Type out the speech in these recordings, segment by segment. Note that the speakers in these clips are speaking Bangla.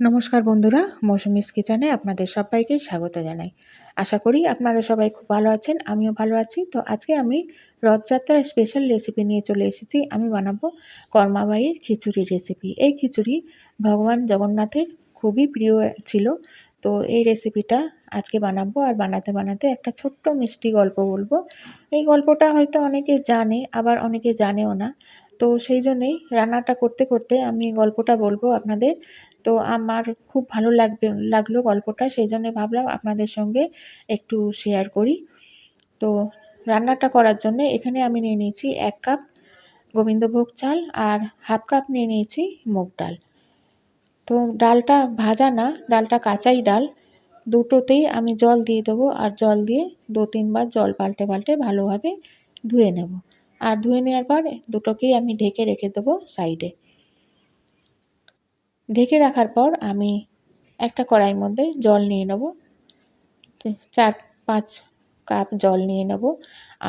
নমস্কার বন্ধুরা, মৌসুমিস কিচেনে আপনাদের সবাইকে স্বাগত জানাই। আশা করি আপনারা সবাই খুব ভালো আছেন, আমিও ভালো আছি। তো আজকে আমি রথযাত্রার স্পেশাল রেসিপি নিয়ে চলে এসেছি। আমি বানাবো কর্মাবাইয়ের খিচুড়ি রেসিপি এই খিচুড়ি ভগবান জগন্নাথের খুবই প্রিয় ছিল। তো এই রেসিপিটা আজকে বানাবো আর বানাতে বানাতে একটা ছোট্ট মিষ্টি গল্প বলব। এই গল্পটা হয়তো অনেকে জানে, আবার অনেকে জানেও না। তো সেই জন্যেই রান্নাটা করতে করতে আমি গল্পটা বলব আপনাদের। তো আমার খুব ভালো লাগবে, লাগল গল্পটা। সেই জন্যে ভাবলাম আপনাদের সঙ্গে একটু শেয়ার করি। তো রান্নাটা করার জন্য এখানে আমি নিয়ে নিয়েছি এক কাপ গোবিন্দভোগ চাল আর হাফ কাপ নিয়ে নিয়েছি মুগ ডাল। তো ডালটা ভাজা না, ডালটা কাঁচাই ডাল। দুটোতেই আমি জল দিয়ে দেবো আর জল দিয়ে দু তিনবার জল পাল্টে পাল্টে ভালোভাবে ধুয়ে নেব। আর ধুয়ে নেওয়ার পর দুটোকেই আমি ঢেকে রেখে দেবো সাইডে। ঢেকে রাখার পর আমি একটা কড়াইয়ের মধ্যে জল নিয়ে নেব। চার, পাঁচ কাপ জল নিয়ে নেব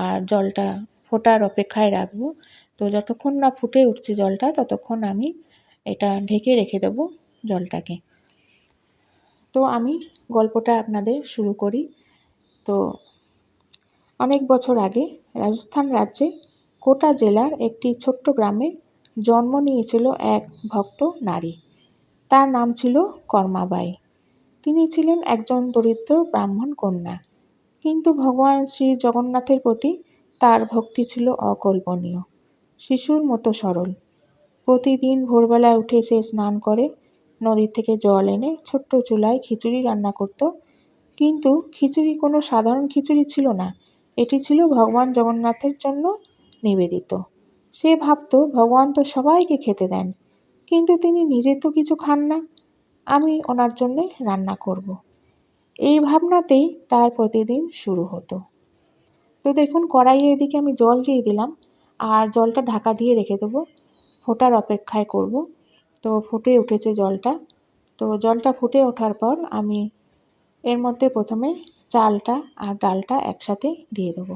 আর জলটা ফোটার অপেক্ষায় রাখব। তো যতক্ষণ না ফুটে উঠছে জলটা, ততক্ষণ আমি এটা ঢেকে রেখে দেবো জলটাকে। তো আমি গল্পটা আপনাদের শুরু করি। তো অনেক বছর আগে রাজস্থান রাজ্যে কোটা জেলার একটি ছোট্ট গ্রামে জন্ম নিয়েছিল এক ভক্ত নারী। তার নাম ছিল কর্মাবাই। তিনি ছিলেন একজন দরিদ্র ব্রাহ্মণ কন্যা। কিন্তু ভগবান শ্রী জগন্নাথের প্রতি তার ভক্তি ছিল অকল্পনীয়, শিশুর মতো সরল। প্রতিদিন ভোরবেলায় উঠে সে স্নান করে, নদীর থেকে জল এনে ছোট্ট চুলায় খিচুড়ি রান্না করত। কিন্তু খিচুড়ি কোনো সাধারণ খিচুড়ি ছিল না, এটি ছিল ভগবান জগন্নাথের জন্য নিবেদিত। সে ভাবত, ভগবান তো সবাইকে খেতে দেন কিন্তু তিনি নিজে তো কিছু খান না। আমি ওনার জন্যে রান্না করব। এই ভাবনাতেই তার প্রতিদিন শুরু হতো। তো দেখুন, কড়াইয়ে এদিকে আমি জল দিয়ে দিলাম। আর জলটা ঢাকা দিয়ে রেখে দেবো। ফোটার অপেক্ষায় করব। তো ফুটে উঠেছে জলটা। তো জলটা ফুটে ওঠার পর আমি এর মধ্যে প্রথমে চালটা আর ডালটা একসাথে দিয়ে দেবো।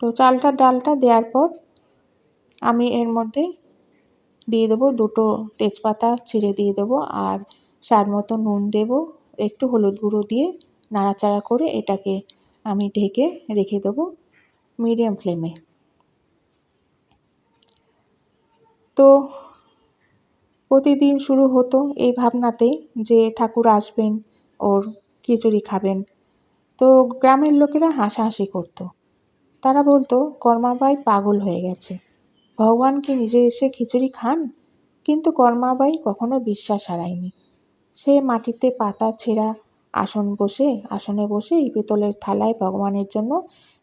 তো চালটা, ডালটা দেওয়ার পর আমি এর মধ্যে দিয়ে দেবো দুটো তেজপাতা ছিঁড়ে দিয়ে দেবো আর স্বাদ মতো নুন দেবো, একটু হলুদ গুঁড়ো দিয়ে নাড়াচাড়া করে এটাকে আমি ঢেকে রেখে দেবো মিডিয়াম ফ্লেমে। তো প্রতিদিন শুরু হতো এই ভাবনাতেই যে ঠাকুর আসবেন, ওর খিচুড়ি খাবেন। তো গ্রামের লোকেরা হাসাহাসি করতো। তারা বলতো কর্মাবাই পাগল হয়ে গেছে। ভগবান কি নিজে এসে খিচুড়ি খান, কিন্তু কর্মাবাই কখনো বিশ্বাস হারায়নি। সে মাটিতে পাতা ছেঁড়া, আসন বসে, আসনে বসে এই পিতলের থালায় ভগবানের জন্য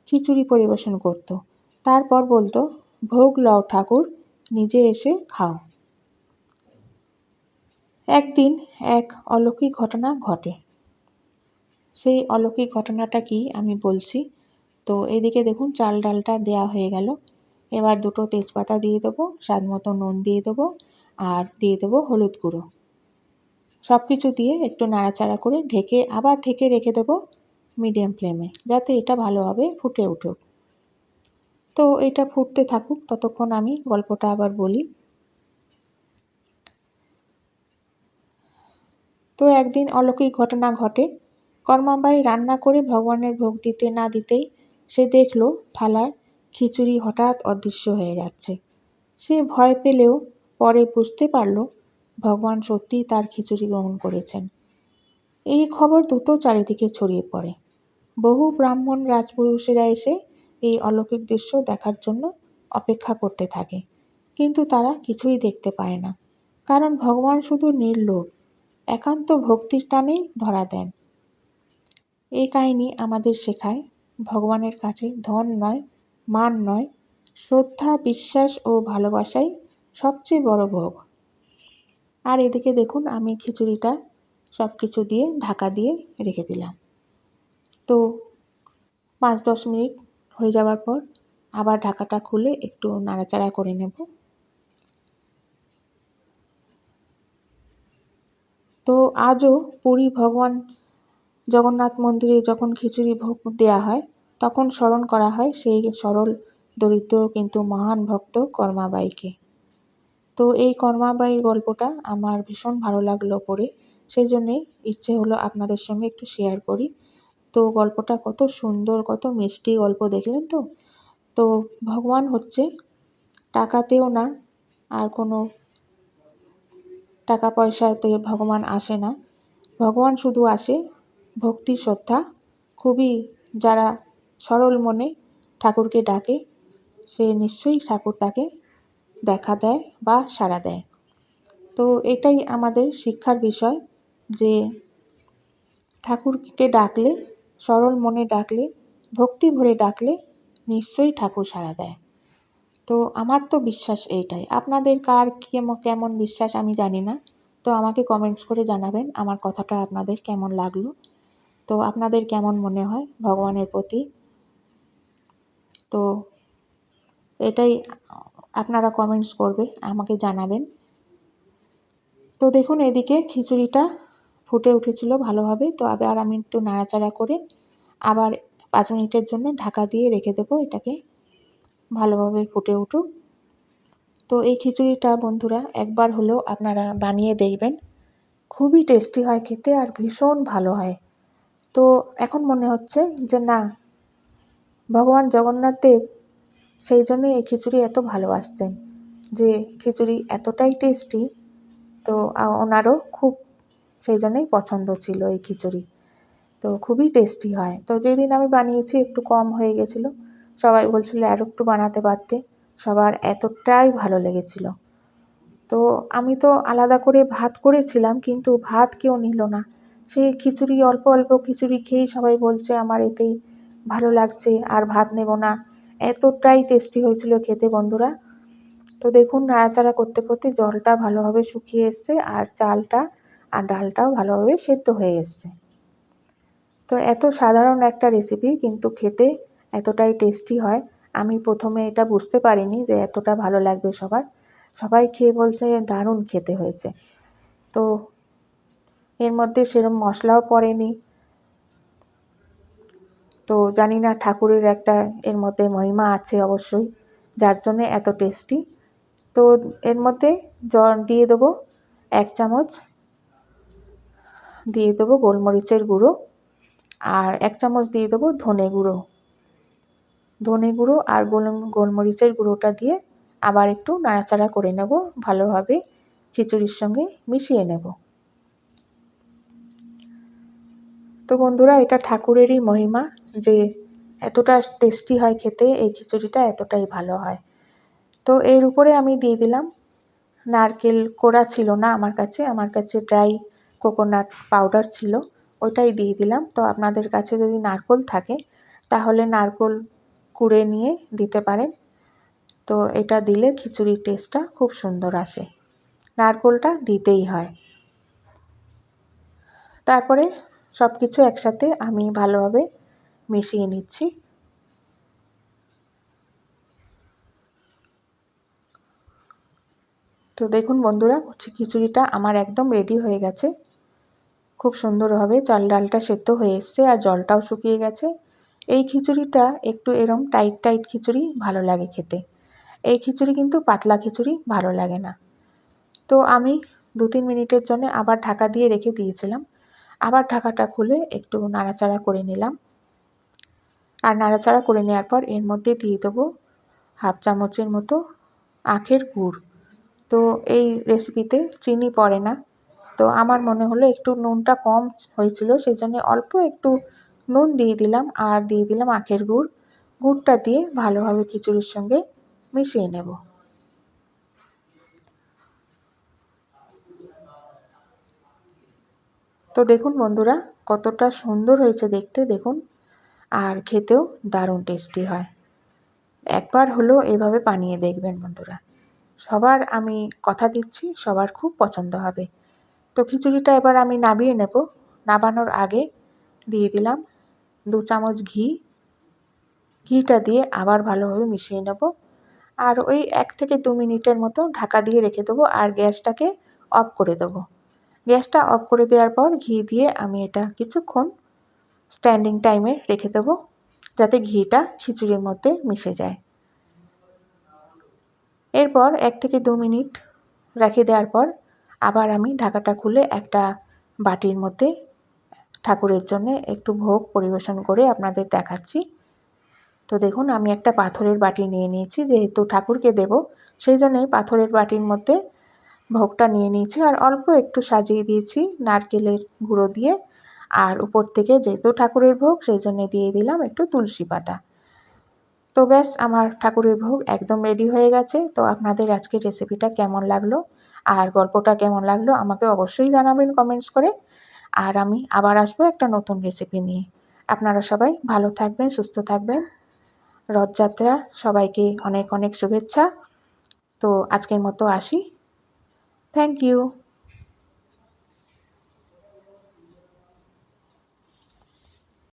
খিচুড়ি পরিবেশন করত। তারপর বলতো, ভোগ লও ঠাকুর, নিজে এসে খাও। একদিন এক অলৌকিক ঘটনা ঘটে। সেই অলৌকিক ঘটনাটা কি আমি বলছি? তো এদিকে দেখুন, চাল ডালটা দেওয়া হয়ে গেল। এবার দুটো তেজপাতা দিয়ে দেবো, স্বাদ মতো নুন দিয়ে দেবো আর দিয়ে দেবো হলুদ গুঁড়ো। সব কিছু দিয়ে একটু নাড়াচাড়া করে ঢেকে আবার ঢেকে রেখে দেবো মিডিয়াম ফ্লেমে, যাতে এটা ভালোভাবে ফুটে উঠুক। তো এটা ফুটতে থাকুক, ততক্ষণ আমি গল্পটা আবার বলি। তো একদিন অলৌকিক ঘটনা ঘটে। কর্মাবাই রান্না করে ভগবানের ভোগ দিতে না দিতেই সে দেখল থালার খিচুড়ি হঠাৎ অদৃশ্য হয়ে যাচ্ছে। সে ভয় পেলেও পরে বুঝতে পারল ভগবান সত্যিই তার খিচুড়ি গ্রহণ করেছেন। এই খবর দ্রুত চারিদিকে ছড়িয়ে পড়ে। বহু ব্রাহ্মণ রাজপুরুষেরা এসে এই অলৌকিক দৃশ্য দেখার জন্য অপেক্ষা করতে থাকে, কিন্তু তারা কিছুই দেখতে পায় না, কারণ ভগবান শুধু নির্লোভ, একান্ত ভক্তির টানেই ধরা দেন। এই কাহিনী আমাদের শেখায়, ভগবানের কাছে ধন নয় মান নয়, শ্রদ্ধা, বিশ্বাস ও ভালোবাসাই সবচেয়ে বড় ভোগ। আর এদিকে দেখুন, আমি খিচুড়িটা সব কিছু দিয়ে ঢাকা দিয়ে রেখে দিলাম। তো পাঁচ দশ মিনিট হয়ে যাওয়ার পর আবার ঢাকাটা খুলে একটু নাড়াচাড়া করে নেব। তো আজও পুরী ভগবান জগন্নাথ মন্দিরে যখন খিচুড়ি ভোগ দেওয়া হয় তখন স্মরণ করা হয় সেই সরল, দরিদ্র কিন্তু মহান ভক্ত কর্মাবাইকে। তো এই কর্মাবাইয়ের গল্পটা আমার ভীষণ ভালো লাগল পড়ে সেই জন্যেই ইচ্ছে হলো আপনাদের সঙ্গে একটু শেয়ার করি। তো গল্পটা কত সুন্দর, কত মিষ্টি গল্প দেখলেন তো? তো ভগবান হচ্ছে টাকাতেও না, আর কোনো টাকা পয়সাতে ভগবান আসে না। ভগবান শুধু আসে ভক্তি শ্রদ্ধা খুবই যারা সরল মনে ঠাকুরকে ডাকে। সে নিশ্চয়ই ঠাকুর তাকে দেখা দেয় বা সাড়া দেয়। তো এটাই আমাদের শিক্ষার বিষয় যে ঠাকুরকে ডাকলে, সরল মনে ডাকলে, ভক্তি ভরে ডাকলে নিশ্চয়ই ঠাকুর সাড়া দেয়। তো আমার তো বিশ্বাস এইটাই। আপনাদের কার কেমন কেমন বিশ্বাস আমি জানি না। তো আমাকে কমেন্টস করে জানাবেন আমার কথাটা আপনাদের কেমন লাগল। তো আপনাদের কেমন মনে হয় ভগবানের প্রতি? তো এটাই আপনারা কমেন্টস করবে, আমাকে জানাবেন। তো দেখুন এদিকে খিচুড়িটা ফুটে উঠেছিল ভালোভাবে, তো আবার আমি একটু নাড়াচাড়া করে আবার পাঁচ মিনিটের জন্য ঢাকা দিয়ে রেখে দেবো, এটাকে ভালোভাবে ফুটে উঠুক। তো এই খিচুড়িটা বন্ধুরা একবার হলেও আপনারা বানিয়ে দেখবেন। খুবই টেস্টি হয় খেতে আর ভীষণ ভালো হয়। তো এখন মনে হচ্ছে যে না ভগবান জগন্নাথ দেব সেই জন্যই এই খিচুড়ি এত ভালোবাসতেন যে খিচুড়ি এতটাই টেস্টি তো ওনারও খুব সেই জন্যই পছন্দ ছিল এই খিচুড়ি। তো খুবই টেস্টি হয়। তো যেদিন আমি বানিয়েছি একটু কম হয়ে গেছিল, সবাই বলছিল আর একটু বানাতে পারতে, সবার এতটাই ভালো লেগেছিল। তো আমি তো আলাদা করে ভাত করেছিলাম, কিন্তু ভাত কেউ নিল না। সেই খিচুড়ি অল্প অল্প খিচুড়ি খেয়েই সবাই বলছে, আমার এতেই ভালো লাগছে আর ভাত নেব না। এতটাই টেস্টি হয়েছিল খেতে বন্ধুরা। তো দেখুন, নাড়াচাড়া করতে করতে জলটা ভালোভাবে শুকিয়ে এসছে আর চালটা আর ডালটাও ভালোভাবে সেদ্ধ হয়ে এসছে। তো এত সাধারণ একটা রেসিপি কিন্তু খেতে এতটাই টেস্টি হয়। আমি প্রথমে এটা বুঝতে পারিনি যে এতটা ভালো লাগবে সবার। সবাই খেয়ে বলছে, দারুণ খেতে হয়েছে। তো এর মধ্যে সেরম মশলাও পড়েনি। তো জানি না ঠাকুরের একটা এর মধ্যে মহিমা আছে অবশ্যই, যার জন্যে এত টেস্টি তো এর মধ্যে জল দিয়ে দেবো এক চামচ, দিয়ে দেবো গোলমরিচের গুঁড়ো, আর এক চামচ দিয়ে দেবো ধনে গুঁড়ো। ধনে গুঁড়ো আর গোল, গোলমরিচের গুঁড়োটা দিয়ে আবার একটু নাড়াচাড়া করে নেব, ভালোভাবে খিচুড়ির সঙ্গে মিশিয়ে নেব। তো বন্ধুরা, এটা ঠাকুরেরই মহিমা যে এতটা টেস্টি হয় খেতে, এই খিচুড়িটা এতটাই ভালো হয়। তো এর উপরে আমি দিয়ে দিলাম নারকেল কোড়া ছিল না আমার কাছে আমার কাছে ড্রাই কোকোনাট পাউডার ছিল ওটাই দিয়ে দিলাম। তো আপনাদের কাছে যদি নারকোল থাকে, তাহলে নারকোল কুড়ে নিয়ে দিতে পারেন। তো এটা দিলে খিচুড়ির টেস্টটা খুব সুন্দর আসে। নারকোলটা দিতেই হয়। তারপরে সব কিছু একসাথে আমি ভালোভাবে মিশিয়ে নিচ্ছি। তো দেখুন বন্ধুরা খিচুড়িটা আমার একদম রেডি হয়ে গেছে। খুব সুন্দরভাবে চাল ডালটা সেদ্ধ হয়ে এসছে আর জলটাও শুকিয়ে গেছে। এই খিচুড়িটা একটু এরম টাইট টাইট খিচুড়ি ভালো লাগে খেতে। এই খিচুড়ি কিন্তু পাতলা খিচুড়ি ভালো লাগে না। তো আমি দু তিন মিনিটের জন্য আবার ঢাকা দিয়ে রেখে দিয়েছিলাম। আবার ঢাকাটা খুলে একটু নাড়াচাড়া করে নিলাম। আর নাড়াচাড়া করে নেওয়ার পর এর মধ্যে দিয়ে দেবো হাফ চামচের মতো আখের গুড়। তো এই রেসিপিতে চিনি পড়ে না। তো আমার মনে হলো একটু নুনটা কম হয়েছিল সেই জন্য অল্প একটু নুন দিয়ে দিলাম আর দিয়ে দিলাম আখের গুড়। গুড়টা দিয়ে ভালোভাবে খিচুড়ির সঙ্গে মিশিয়ে নেব। তো দেখুন বন্ধুরা, কতটা সুন্দর হয়েছে দেখতে। দেখুন আর খেতেও দারুণ টেস্টি হয়। একবার হলেও এভাবে বানিয়ে দেখবেন বন্ধুরা। সবার আমি কথা দিচ্ছি, সবার খুব পছন্দ হবে। তো খিচুড়িটা এবার আমি নামিয়ে নেব। নামানোর আগে দিয়ে দিলাম দু চামচ ঘি। ঘিটা দিয়ে আবার ভালোভাবে মিশিয়ে নেব। আর ওই এক থেকে দু মিনিটের মতো ঢাকা দিয়ে রেখে দেবো আর গ্যাসটাকে অফ করে দেবো। গ্যাসটা অফ করে দেওয়ার পর ঘি দিয়ে আমি এটা কিছুক্ষণ স্ট্যান্ডিং টাইমে রেখে দেবো যাতে ঘিটা খিচুড়ির মধ্যে মিশে যায়। এরপর এক থেকে দু মিনিট রেখে দেওয়ার পর আবার আমি ঢাকাটা খুলে একটা বাটির মধ্যে ঠাকুরের জন্য একটু ভোগ পরিবেশন করে আপনাদের দেখাচ্ছি। তো দেখুন, আমি একটা পাথরের বাটি নিয়ে নিয়েছি, যেহেতু ঠাকুরকে দেব, সেই জন্যই পাথরের বাটির মধ্যে ভোগটা নিয়ে নিয়েছি। আর অল্প একটু সাজিয়ে দিয়েছি, নারকেলের গুঁড়ো দিয়ে। আর উপর থেকে যেহেতু ঠাকুরের ভোগ, সেই জন্য দিয়ে দিলাম একটু তুলসী পাতা। তো ব্যাস, আমার ঠাকুরের ভোগ একদম রেডি হয়ে গেছে। তো আপনাদের আজকের রেসিপিটা কেমন লাগল? আর গল্পটা কেমন লাগল? আমাকে অবশ্যই জানাবেন কমেন্টস করে। আর আমি আবার আসব একটা নতুন রেসিপি নিয়ে। আপনারা সবাই ভালো থাকবেন, সুস্থ থাকবেন। রথযাত্রা, সবাইকে অনেক অনেক শুভেচ্ছা। তো আজকের মতো আসি। Thank you